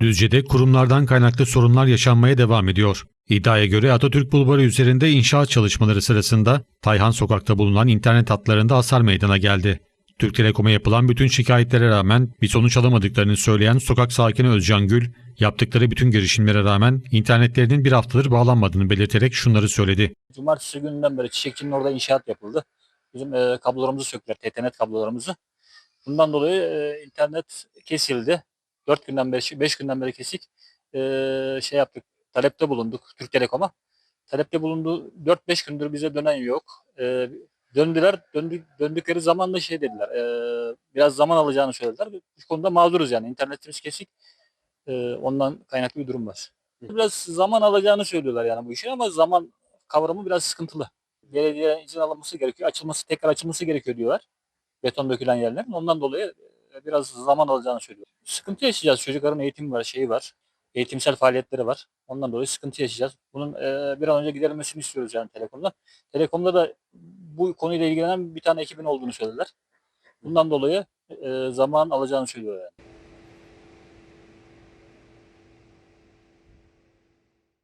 Düzce'de kurumlardan kaynaklı sorunlar yaşanmaya devam ediyor. İddiaya göre Atatürk Bulvarı üzerinde inşaat çalışmaları sırasında Tayhan Sokak'ta bulunan internet hatlarında hasar meydana geldi. Türk Telekom'a yapılan bütün şikayetlere rağmen bir sonuç alamadıklarını söyleyen sokak sakini Özcan Gül, yaptıkları bütün girişimlere rağmen internetlerinin bir haftadır bağlanmadığını belirterek şunları söyledi. Cumartesi gününden beri Çiçekçi'nin orada inşaat yapıldı. Bizim e, kablolarımızı söktüler, TTNet kablolarımızı. Bundan dolayı e, internet kesildi. 4 günden beri, 5 günden beri kesik. E, şey yaptık, talepte bulunduk Türk Telekom'a. Talepte bulundu 4-5 gündür bize dönen yok. E, döndüler, döndük, döndükleri zaman da şey dediler, e, biraz zaman alacağını söylediler. Bu konuda mağduruz yani, internetimiz kesik. E, ondan kaynaklı bir durum var. Biraz zaman alacağını söylüyorlar yani bu işin ama zaman kavramı biraz sıkıntılı. Belediye izin alınması gerekiyor. Açılması, tekrar açılması gerekiyor diyorlar. Beton dökülen yerlerin. Ondan dolayı biraz zaman alacağını söylüyor. Sıkıntı yaşayacağız. Çocukların eğitim var, şeyi var. Eğitimsel faaliyetleri var. Ondan dolayı sıkıntı yaşayacağız. Bunun e, bir an önce giderilmesini istiyoruz yani Telekom'da. Telekom'da da bu konuyla ilgilenen bir tane ekibin olduğunu söylediler. Bundan dolayı e, zaman alacağını söylüyor yani.